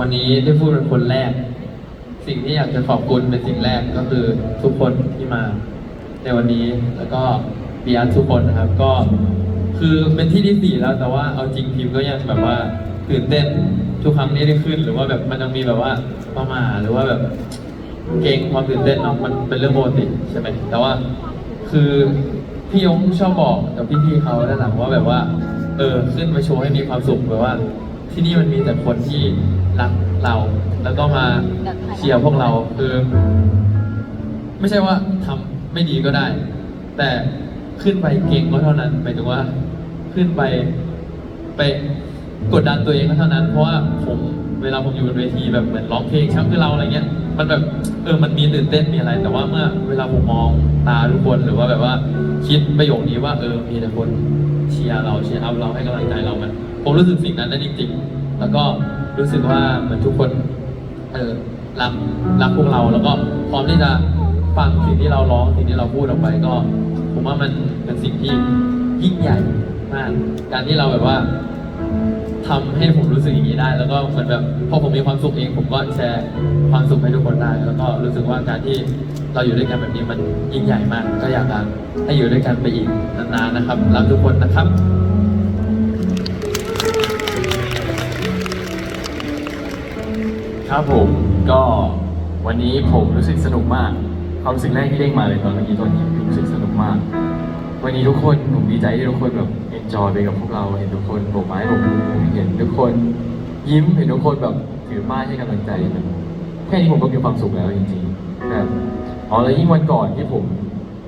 วันนี้ได้พูดเป็นคนแรก สิ่งที่อยากจะขอบคุณเป็นสิ่งแรกก็คือทุกคนที่มาในวันนี้แล้วก็บีอาร์ทุกคนนะครับ ก็คือเป็นที่ที่สี่แล้วแต่ว่าเอาจริงทีมก็ยังแบบว่าตื่นเต้นทุกครั้งที่ได้ขึ้น หรือว่าแบบมันยังมีแบบว่าประมาหรือว่าแบบเก่งความตื่นเต้นเนาะมันเป็นเรื่องปกติใช่ไหมแต่ว่าคือพี่ยงชอบบอกกับพี่ๆเขาด้านหลังว่าแบบว่า เออขึ้นมาโชว์ให้มีความสุขแบบว่า ที่นี่มันมีแต่คนที่ รักเรา แล้วก็มาเชียร์พวกเราคือไม่ใช่ว่าทำไม่ดีก็ได้ แต่ขึ้นไปเก่งก็เท่านั้นหมายถึงว่าขึ้นไปไปกดดันตัวเองก็เท่านั้น เพราะว่าผมเวลาผมอยู่บนเวทีแบบเหมือนร้องเพลงช้ำคือเราอะไรเงี้ย มันแบบเออ มันมีตื่นเต้นมีอะไร แต่ว่าเมื่อเวลาผมมองตาทุกคนหรือว่าแบบว่าคิดประโยคนี้ว่าเออ มีแต่คนเชียร์เราเชียร์อัพเราให้กำลังใจเรา มัน ผมรู้สึกสิ่งนั้นได้จริงๆ แล้วก็ รู้สึกว่าเหมือนทุกคนเออรักรักพวกเราแล้วก็พร้อมที่จะฟังสิ่งที่เราร้องสิ่งที่เราพูดออกไปก็ ผมว่ามันเป็นสิ่งที่ยิ่งใหญ่มากการที่เราแบบว่าทำให้ผมรู้สึกอย่างนี้ได้ แล้วก็เหมือนแบบพอผมมีความสุขเอง ผมก็แชร์ความสุขให้ทุกคนได้ แล้วก็รู้สึกว่าการที่เราอยู่ด้วยกันแบบนี้มันยิ่งใหญ่มาก ก็อยากให้อยู่ด้วยกันไปอีกนานๆนะครับรักทุกคนนะครับ ครับผมก็วันนี้ผมรู้สึกสนุกมากความรู้สึกแรกที่เด้งมาเลยตอนเมื่อกี้ตอนนี้รู้สึกสนุกมาก วันนี้ทุกคนผมดีใจที่ทุกคนแบบเอนจอยไปกับพวกเราเห็นทุกคนโบกไม้โบกมือเห็นทุกคนยิ้มเห็นทุกคนแบบถือป้ายให้กำลังใจแค่นี้ผมก็มีความสุขแล้วจริงๆแบบอ๋อแล้วยิ่งวันก่อนที่ผม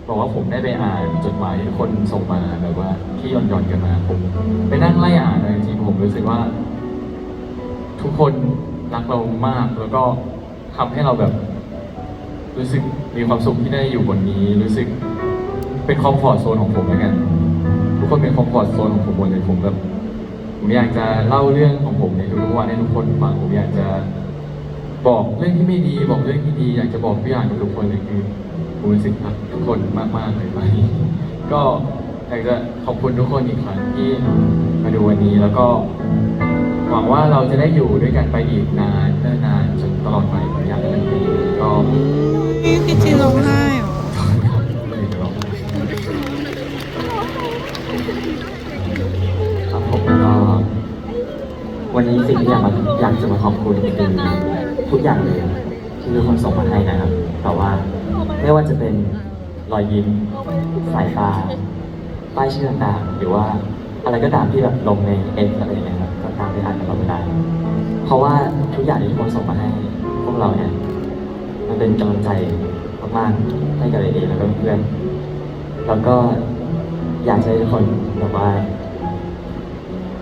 บอกว่าผมได้ไปอ่านจดหมายที่คนส่งมาแบบว่าที่ย่อนๆกันมาผมไปนั่งไล่อ่านเลยจริงๆผมรู้สึกว่า ทุกคน รักเรามาก แล้วก็ทำให้เราแบบ รู้สึกมีความสุขที่ได้อยู่บนนี้ รู้สึกเป็นคอมฟอร์ทโซนของผมแล้วกันทุกคนเป็นคอมฟอร์ทโซนของผมหมดเลยผมแบบผมอยากจะเล่าเรื่องของผมในทุกๆวันให้ทุกคนฟังผมอยากจะบอกเรื่องที่ไม่ดี บอกเรื่องที่ดี อยากจะบอกทุกอย่างกับทุกคนเลยคือผมรู้สึกรักทุกคนมากๆเลยไปก็อยากจะขอบคุณทุกคนอีกครั้งที่มาดูวันนี้แล้วก็ หวังว่าเราจะได้อยู่ด้วยกันไปอีกนานเนิ่นนานจนตลอดไปอยากให้มันเป็นอย่างนี้ก็พี่คิดจีร้องไห้เหรอครับผมก็วันนี้สิ่งที่อยากมาอยากจะมาขอบคุณคือทุกอย่างเลยที่ทุกคนส่งมาให้นะครับแต่ว่าไม่ว่าจะเป็นรอยยิ้มสายตาป้ายชื่อต่างๆหรือว่าอะไรก็ตามที่แบบลงในเอ็กอะไรอย่างเงี้ย ตามที่อ่านกับเราได้เพราะว่าทุกอย่างที่ทุกคนส่งมาให้พวกเราเนี่ย มันเป็นกำลังใจมากๆให้กับเอแล้วก็เพื่อนแล้วก็อยากให้ทุกคนแบบว่า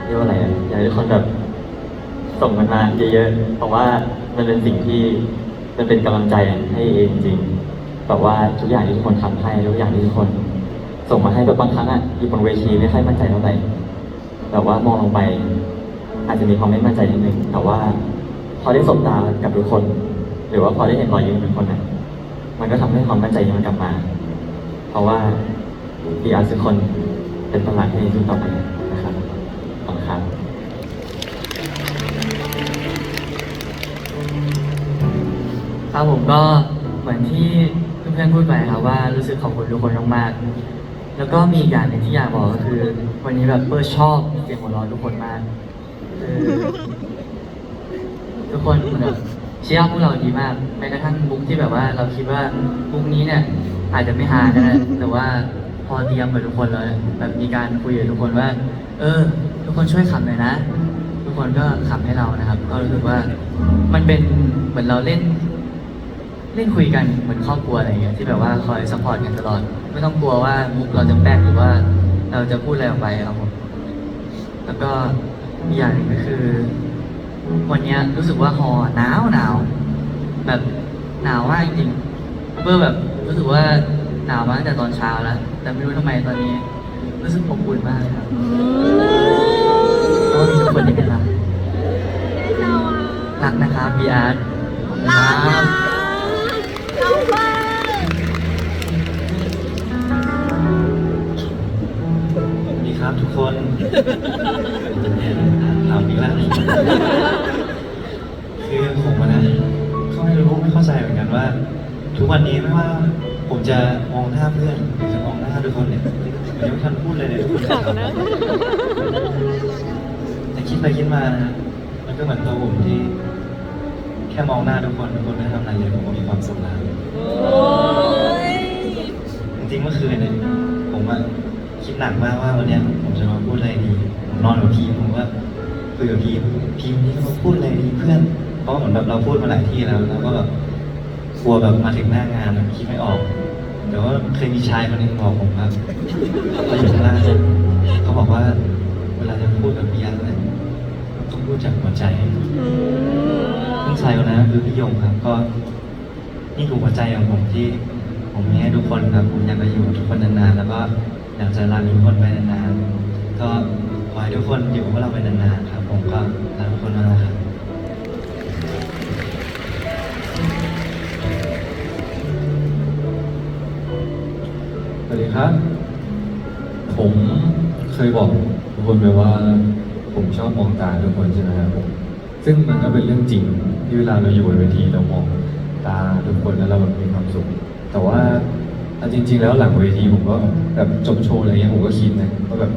เรียกว่าอะไรอะอยากให้ทุกคนแบบส่งมันมาเยอะๆ เพราะว่ามันเป็นสิ่งที่มันเป็นกำลังใจให้เองจริงๆแบบว่าทุกอย่างที่ทุกคนทำให้ทุกอย่างที่ทุกคน ส่งมาให้แบบบางครั้งอะอยู่บนเวทีไม่ค่อยมั่นใจเท่าไหร่แบบว่ามองลงไป อาจจะมีความไม่มั่นใจนิดนึงแต่ว่า พอได้สบตากับทุกคน หรือว่าพอได้เห็นรอยยิ้มของทุกคนนะมันก็ทำให้ความมั่นใจนี้มันกลับมา เพราะว่าดีอาร์ทุกคนเป็นพลังให้สู้ต่อไปนะครับขอบคุณครับครับผมก็เหมือนที่เพื่อนๆพูดไปครับว่ารู้สึกขอบคุณทุกคนมากๆ แล้วก็มีอีกอย่างหนึ่งที่อยากบอกก็คือ วันนี้แบบเปิร์ชอบเสียงหัวเราะทุกคนมาก ทุกคนแบบเชียร์พวกเราดีมากแม้กระทั่งบุ๊กที่แบบว่า เราคิดว่าบุ๊กนี้เนี่ย อาจจะไม่ฮาก็ได้แต่ว่าพอเตรียมกับทุกคนแล้วแบบมีการคุยกับทุกคนว่า เออ ทุกคนช่วยขำหน่อยนะ ทุกคนก็ขำให้เรานะครับ ก็รู้สึกว่ามันเป็นเหมือนเราเล่น เล่นคุยกันเหมือนครอบครัวอะไรเงี้ยที่แบบว่าคอยซัพพอร์ตกันตลอด ไม่ต้องกลัวว่ามุกเราจะแป๊กหรือว่า เราจะพูดอะไรออกไปครับผมแล้วก็ อีกอย่างหนึ่งก็คือ วันเนี้ยรู้สึกว่าฮอหนาวหนาวแบบหนาวมากจริงๆเพื่อแบบรู้สึกว่าหนาวมาตั้งแต่ตอนเช้าแล้ว แต่ไม่รู้ทำไมตอนนี้ รู้สึกอบอุ่นมากเลยครับเพราะว่ามีทุกคนยังไงบ้างรักนะครับบีอาร์ครับสวั ครับทุกคนถามอีกแล้วว่า ทุกวันนี้ไม่ว่าผมจะมองหน้าเพื่อนหรือจะมองหน้าทุกคนเนี่ยผมยังไม่ทันพูดเลยเลยทุกคนนะครับแต่คิดไปคิดมานะมันก็เหมือนตัวผมที่ แค่มองหน้าทุกคนทุกคนไม่ทำอะไรเลยผมก็มีความสุขแล้วจริงๆเมื่อคืนเนี่ยผมอะ คิดหนักมากว่าวันเนี้ยผมจะมาพูดอะไรดีผมนอนกับพีมผมว่าคุยกับพีมพีมนี่มาพูดอะไรดีเพื่อน เพราะเหมือนแบบเราพูดมาหลายที่แล้วแล้วก็แบบกลัวแบบมาถึงหน้างานแบบคิดไม่ออก แต่ว่าเคยมีชายคนหนึงบอกผมครับเขาอยู่ข้างล่างเขาบอกว่า เวลาจะพูดกับพี่ยักษ์เนี่ยต้องพูดจากหัวใจพี่ชายคนนั้นก็คือพี่ยงครับ ก็นี่คือหัวใจของผมที่ ผมมีให้ทุกคนครับผมอยากจะอยู่กับทุกคนนานๆแล้วก็ อยากจะรักทุกคนไปนานๆก็ขอให้ทุกคนอยู่กับเราไปนานๆครับ ผมก็รักทุกคนมากๆครับสวัสดีครับ ผมเคยบอกทุกคนไปว่า ผมชอบมองตาทุกคนใช่ไหมครับผมซึ่งมันก็เป็นเรื่องจริงที่เวลาเราอยู่บนเวทีเรามองตาทุกคนแล้วเราแบบมีความสุข แต่ว่า เอาจริง ๆ แล้วหลังเวทีผมก็แบบจบโชว์อะไรเงี้ยผมก็คิดนะว่าแบบ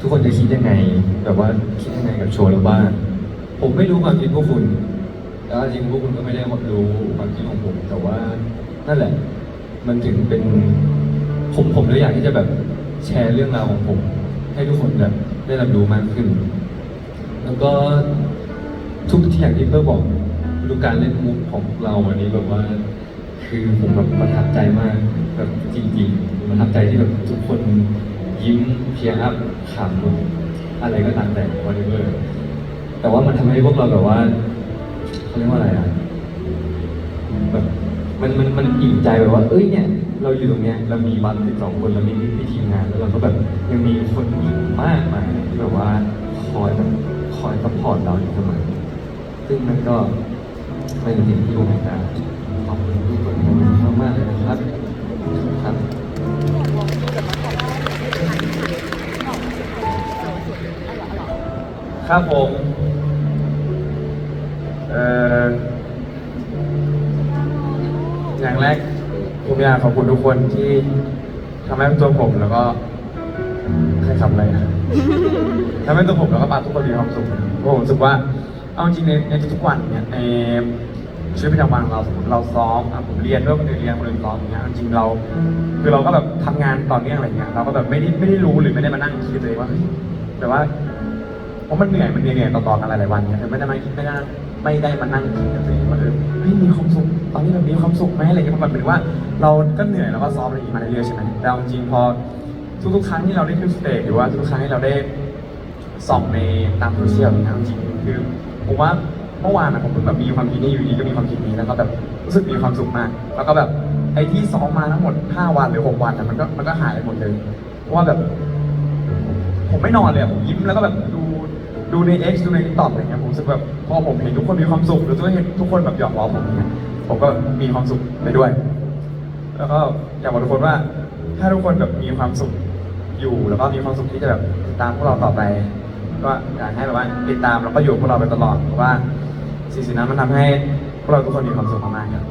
ทุกคนจะคิดยังไง แบบว่าคิดยังไงกับโชว์เราบ้างผมไม่รู้ความคิดพวกคุณ แล้วจริงพวกคุณก็ไม่ได้รู้ความคิดของผม แต่ว่านั่นแหละ มันถึงเป็นผมผมเลยอยากที่จะแบบแชร์เรื่องราวของผม ให้ทุกคนแบบได้รับรู้มากขึ้น แล้วก็ทุกที่อย่างที่เพื่อบอกดูการเล่นมุกของเราวันนี้แบบว่า คือผมแบบประทับใจมากแบบจริงๆประทับใจที่แบบทุกคนยิ้มเพียร์อัพขำอะไรก็ตามแต่วันนี้เลยแต่ว่ามันทำให้พวกเราแบบว่าเขาเรียกว่าอะไรอะแบบมันมันมันอิ่มใจแบบว่า เอ้ยเนี่ย เราอยู่ตรงเนี้ยเรามีบัตสิบสองคนเรามีพี่ทีมงาน แล้วเราก็แบบยังมีคนอีกมากมายที่แบบว่าคอยแบบคอยซัพพอร์ตเราอยู่เสมอซึ่งมันก็เป็นสิ่งที่ผมอยากจะ ขอบคุณทุกคนมากๆเลยนะครับครับครับผมเอ่ออย่างแรกผมอยากขอบคุณทุกคนที่ทำให้ตัวผมแล้วก็ใครทำอะไรอะทำให้ตัวผมแล้วก็ปาทุกคนมีความสุขเพราะผมรู้สึกว่าเอาจริงในในทุกๆวันเนี่ยใน ชีวิตประจำวันของเราสมมติเราซ้อมอะผมเรียนด้วยคนอื่นเรียนคนอื่นซ้อมอย่างเงี้ยจริงเรา คือเราก็แบบทำงานต่อเนื่องอะไรเงี้ยเราก็แบบไม่ได้ไม่ได้รู้หรือไม่ได้มานั่งคิดเลยว่าเฮ้ยแต่ว่าเพราะมันเหนื่อยมันเหนื่อยๆต่อๆกันหลายๆวันเนี่ยคือไม่ได้มาคิดไม่ได้ไม่ได้มานั่งคิดกับตัวเองว่าเออเฮ้ยมีความสุขตอนนี้แบบมีความสุขไหมอะไรเงี้ยเพราะแบบเหมือนว่าเราก็เหนื่อยแล้วก็ซ้อมอะไรอย่างงี้มาเรื่อยๆใช่ไหมแต่เอาจริงๆพอทุกๆครั้งที่เราได้ขึ้นสเตจหรือว่าทุกๆครั้งที่เราได้ส่องในตามโซเชียลเนี่ยเอาจริงๆคือผมว่า เมื่อวานนะผมเพิ่งแบบมีความคิดนี้อยู่ดีก็มีความคิดนี้แล้วก็แบบรู้สึกมีความสุขมาก แล้วก็แบบไอ้ที่ซ้อมมาทั้งหมด 5 วันหรือ 6 วันนะมันก็มันก็หายไปหมดเลยเพราะว่าแบบ ผมไม่นอนเลยอะผมยิ้มแล้วก็แบบดูดูใน X ดูใน t ิ k ตอกอะไรเงี้ยผมรู้สึกแบบพอผมเห็นทุกคนมีความสุขหรือทุกคนเห็นทุกคนแบบหยอกล้อผมเนี่ยผมก็มีความสุขไปด้วย แล้วก็อยากบอกทุกคนว่า ถ้าทุกคนแบบมีความสุขอยู่แล้วก็มีความสุขที่จะแบบติดตามพวกเราต่อไป ก็อยากให้แบบว่าติดตามแล้วก็อยู่พวกเราไปตลอดเพราะว่าสิ่งสิ่งนั้นมันทำให้พวกเราทุกคนมีความสุขมากๆครับ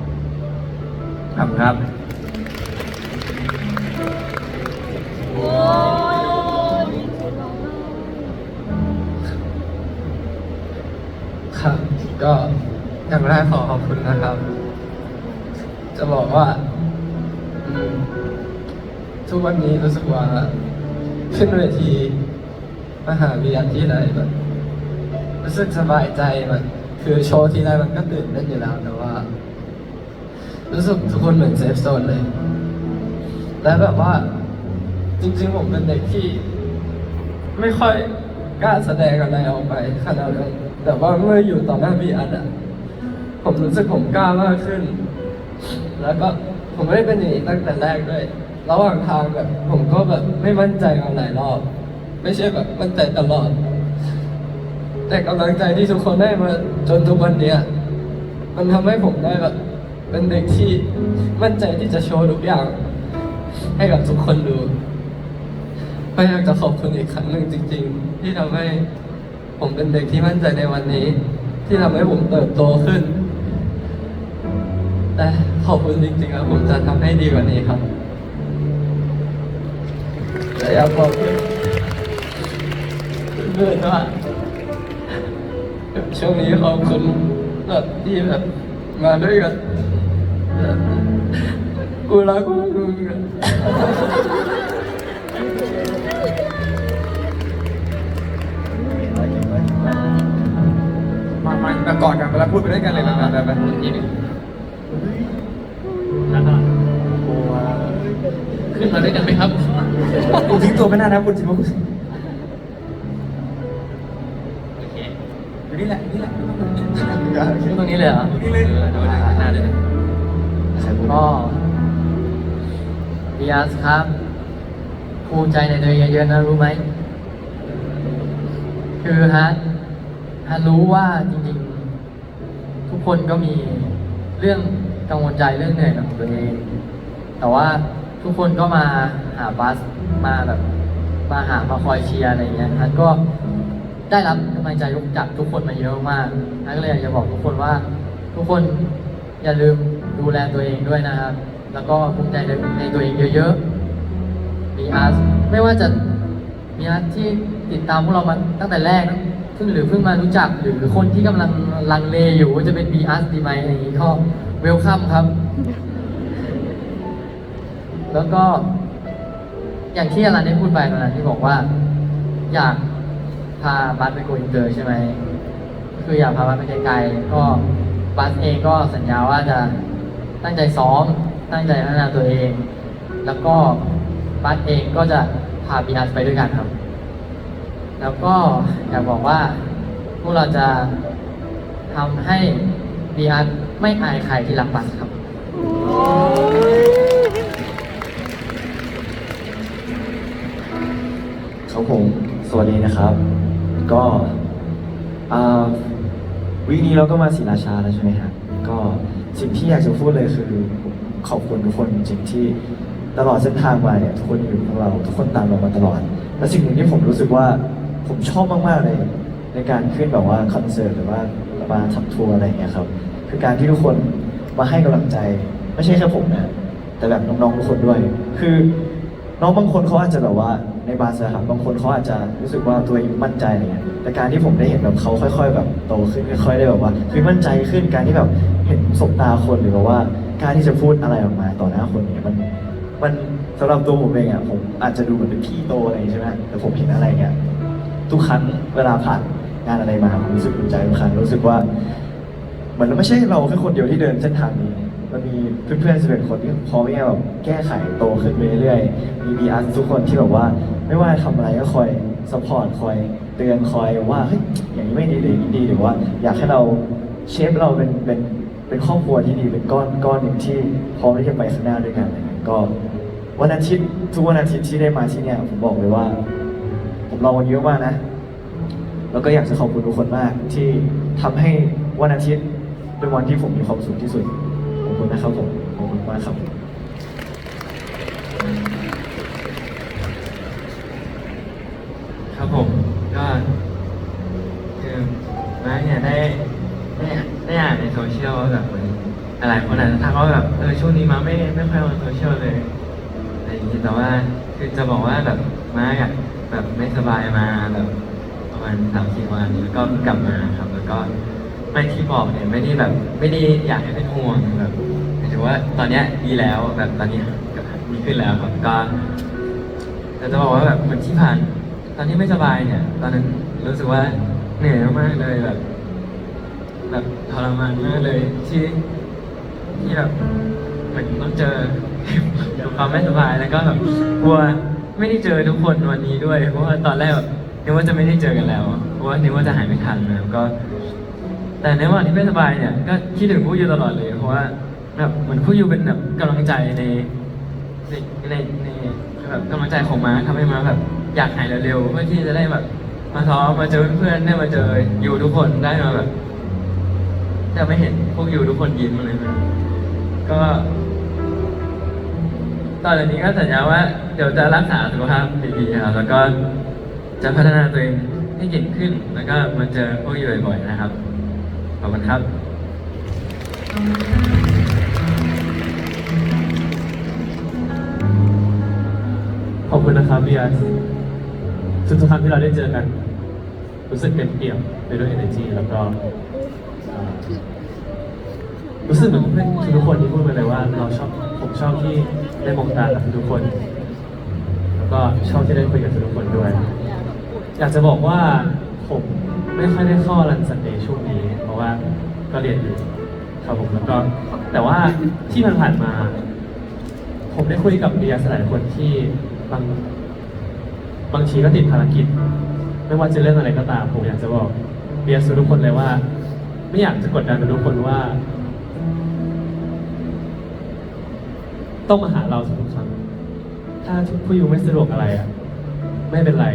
ขอบคุณครับครับก็อย่างแรกขอขอบคุณนะครับ จะบอกว่าอืมทุกวันนี้รู้สึกว่าขึ้นเวที มหาวิทยาลัยที่ไหนแบบรู้สึกสบายใจแบบคือโชว์ที่ไรมันก็ตื่นเต้นอยู่แล้วแต่ว่า รู้สึกทุกคนเหมือนเซฟโซนเลย และแบบว่า จริงๆผมเป็นเด็กที่ ไม่ค่อยกล้าแสดงอะไรออกไปขนาดนั้นแต่ว่าเมื่ออยู่ต่อหน้าพี่อัดอะผมรู้สึกผมกล้ามากขึ้น แล้วก็ผมไม่ได้เป็นอย่างนี้ตั้งแต่แรกด้วย ระหว่างทางแบบผมก็แบบไม่มั่นใจมาหลายรอบ ไม่ใช่แบบมั่นใจตลอด แต่กำลังใจที่ทุกคนได้มาจนทุกวันเนี้ยมันทำให้ผมได้แบบ เป็นเด็กที่มั่นใจที่จะโชว์ทุกอย่าง ให้กับทุกคนดูก็อยากจะขอบคุณอีกครั้งหนึ่งจริง ๆ ที่ทำให้ผมเป็นเด็กที่มั่นใจในวันนี้ ที่ทำให้ผมเติบโตขึ้น แต่ขอบคุณจริงๆครับผมจะทำให้ดีกว่านี้ครับแต่อยากบอก เพื่อนเพื่อนว่าแบบช่วงนี้ขอบคุณแบบที่แบบมาด้วยกันแบบกูรักมึงอะมามามากอดกันแล้วพูดไปด้วยกันเลยแบบแบบแบบทีหนึ่งแล้วก็ขึ้นมาด้วยกันไหมครับกูทิ้งตัวไม่ได้นะคุณจิมว่ อยู่นี่แหละนี่แหละพูดตรงนี้เลยเหรอนี่เลยเออโดนหน้าเลยนะก็ดีอาสครับ ภูมิใจในตัวเองเยอะๆนะรู้ไหม คือฮะฮะรู้ว่าจริงๆ ทุกคนก็มีเรื่องกังวลใจเรื่องเหนื่อยของตัวเอง แต่ว่าทุกคนก็มาหาบัสมาแบบมาหามาคอยเชียร์อะไรเงี้ยฮัทก็ ได้รับกำลังใจจากทุกคนมาเยอะมากฮัก็เลยอยากจะบอกทุกคนว่า ทุกคนอย่าลืมดูแลตัวเองด้วยนะครับ แล้วก็ภูมิใจในตัวเองเยอะๆมีอาร์ตไม่ว่าจะมีอาร์ตที่ติดตามพวกเรามาตั้งแต่แรกนะเพิ่งหรือเพิ่งมารู้จักหรือคนที่กำลังลังเลอยู่ว่าจะเป็นบีอาร์ดีไหมอะไรอย่างนี้ก็เวลคัมครับ แล้วก็อย่างที่อารันได้พูดไปตอนนั้นที่บอกว่า อยาก พาบัสไปโกอินเตอร์ใช่ไหมคืออยากพาบัสไปไกลๆก็บัสเองก็สัญญาว่าจะตั้งใจซ้อม ตั้งใจพัฒนาตัวเอง แล้วก็บัสเองก็จะพาบีอาร์ไปด้วยกันครับ แล้วก็อยากบอกว่าพวกเราจะทำให้บีอาร์ไม่อายใครที่รักบัสครับครับผมสวัสดีนะครับ ก็อ่าวีคนี้เราก็มาศรีราชาแล้วใช่ไหมครับก็สิ่งที่อยากจะพูดเลยคือขอบคุณทุกคนจริงที่ตลอดเส้นทางมาเนี่ยทุกคนอยู่กับเรา ทุกคนตามเรามาตลอด และสิ่งหนึ่งที่ผมรู้สึกว่าผมชอบมาก ๆ เลย ในการขึ้นแบบว่าคอนเสิร์ตหรือว่ามาทำทัวร์อะไรอย่างเงี้ยครับคือการที่ทุกคนมาให้กำลังใจ ไม่ใช่แค่ผมนะแต่แบบน้องๆทุกคนด้วย คือน้องบางคนเขาอาจจะแบบว่า ในบาสครับบางคนเขาอาจจะรู้สึกว่าตัวเองมั่นใจอะไรเงี้ยแต่การที่ผมได้เห็นแบบเขาค่อย ๆ แบบโตขึ้นค่อยๆได้แบบว่าคือมั่นใจขึ้นการที่แบบเห็นสบตาคนหรือแบบว่าการที่จะพูดอะไรออกมาต่อหน้าคนเนี่ยมันมันสำหรับตัวผมเองอะผมอาจจะดูเหมือนเป็นพี่โตอะไรอยใช่ไหมแต่ผมเห็นอะไรเงี้ยทุกครั้งเวลาผ่านงานอะไรมาผมรู้สึกภูมิใจทุกครั้งรู้สึกว่าเหมือนไม่ใช่เราแค่คนเดียวที่เดินเส้นทางนี้มันมีเพื่อนๆสิบเอ็ดคนที่พร้อมที่จะแบบแก้ไขโตขึ้นไปเรื่อยๆมีบีอาร์ทุกคนที่แบบว่า ไม่ว่าทำอะไรก็คอยสปอร์ตคอยเตือนคอยว่าเฮ้ยอย่างนี้ไม่ดีหรืออย่างนี้ดีหรือว่า อยากให้เราเชฟเราเป็นเป็นเป็นครอบครัวที่ดีเป็นก้อนก้อนหนึ่งที่พร้อมที่จะไปข้างหน้าด้วยกันก็วันอาทิตย์ทุกวันอาทิตย์ที่ได้มาที่เนี่ยผมบอกเลยว่า ผมรอวันเยอะมากนะ แล้วก็อยากจะขอบคุณทุกคนมากที่ทำให้วันอาทิตย์เป็นวันที่ผมมีความสุขที่สุดขอบคุณนะครับผมขอบคุณมากครับ ครับผมก็คือมาเนี่ยได้ได้ได้อ่านในโซเชียลว่าแบบเหมือนหลายคนอาจจะทักว่าแบบเออช่วงนี้มาไม่ไม่ค่อยลงโซเชียลเลยอะไรอย่างนี้แต่ว่าคือจะบอกว่าแบบมาอะแบบไม่สบายมาแบบประมาณสามสี่วันแล้วก็เพิ่งกลับมาครับ แล้วก็ไม่ที่บอกเนี่ยไม่ได้แบบไม่ได้อยากให้เป็นห่วงแบบหมายถึงว่าตอนเนี้ยดีแล้วแบบตอนนี้ดีขึ้นแล้วครับก็แต่จะบอกว่าแบบเหมือนที่ผ่าน ตอนที่ไม่สบายเนี่ย ตอนนั้นรู้สึกว่าเหนื่อยมากเลยแบบ แบบทรมานมากเลยที่ที่แบบเหมือนต้องเจอความไม่สบายแล้วก็แบบกลัวไม่ได้เจอทุกคนวันนี้ด้วย เพราะว่าตอนแรกแบบนึกว่าจะไม่ได้เจอกันแล้ว เพราะว่านึกว่าจะหายไม่ทันนะก็ แต่ในวันที่ไม่สบายเนี่ย ก็คิดถึงผู้อยู่ตลอดเลย เพราะว่าแบบเหมือนผู้อยู่เป็นแบบกำลังใจในในในในแบบกำลังใจของม้าทำให้ม้าแบบ อยากหายเร็วๆเพื่อที่จะได้แบบ มาท้อมาเจอเพื่อนๆได้มาเจออยู่ทุกคนได้มาแบบแต่ไม่เห็นพวกอยู่ทุกคนยิ้มอะไเลยก็ ตอนนี้ก็สัญญาว่า เดี๋ยวจะรักษาสุขภาพดีๆครับแล้วก็จะพัฒนาตัวเองให้เก่งขึ้น แล้วก็มาเจอพวกอยู่บ่อยๆนะครับ ขอบคุณครับขอบคุณนะครับพี่อาร์ ทุกทุกๆครั้งที่เราได้เจอกัน รู้สึกเต็มเปี่ยมไปด้วย energy แล้วก็เอ่อรู้สึกเหมือนเพื่อนทุกๆคนที่พูดไปเลยว่าเราชอบผมชอบที่ได้มองตากับทุกๆคน แล้วก็ชอบที่ได้คุยกับทุกๆคนด้วย อยากจะบอกว่าผมไม่ค่อยได้เข้ารันสันเดย์ช่วงนี้ เพราะว่าก็เรียนอยู่ครับผมแล้วก็แต่ว่าที่ผ่านๆมา ผมได้คุยกับเบียร์หลายคนที่บาง บางทีก็ติดภารกิจ ไม่ว่าจะเรื่องอะไรก็ตามผมอยากจะบอกเบียร์ทุกคนเลยว่า ไม่อยากจะกดดันทุกคนว่า ต้องมาหาเราทุกครั้งถ้าผู้อยู่ไม่สะดวกอะไรอะไม่เป็นไร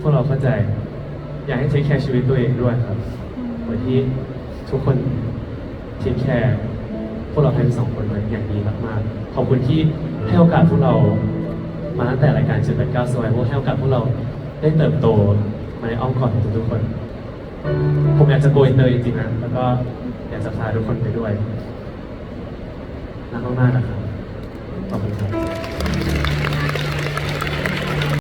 พวกเราเข้าใจ อยากให้เทคแคร์ชีวิตตัวเองด้วยครับเหมือนที่ทุกคนเทคแคร์พวกเราทั้งสองคนไว้อย่างดีมากๆขอบคุณที่ให้โอกาสพวกเรา มาตั้งแต่รายการ789 Survival ให้โอกาสพวกเราได้เติบโตมาในอ้อมกอดของทุกๆคน ผมอยากจะโกยเตยจริงๆนะแล้วก็อยากจะพาทุกคนไปด้วยรักมากๆนะครับขอบคุณครับ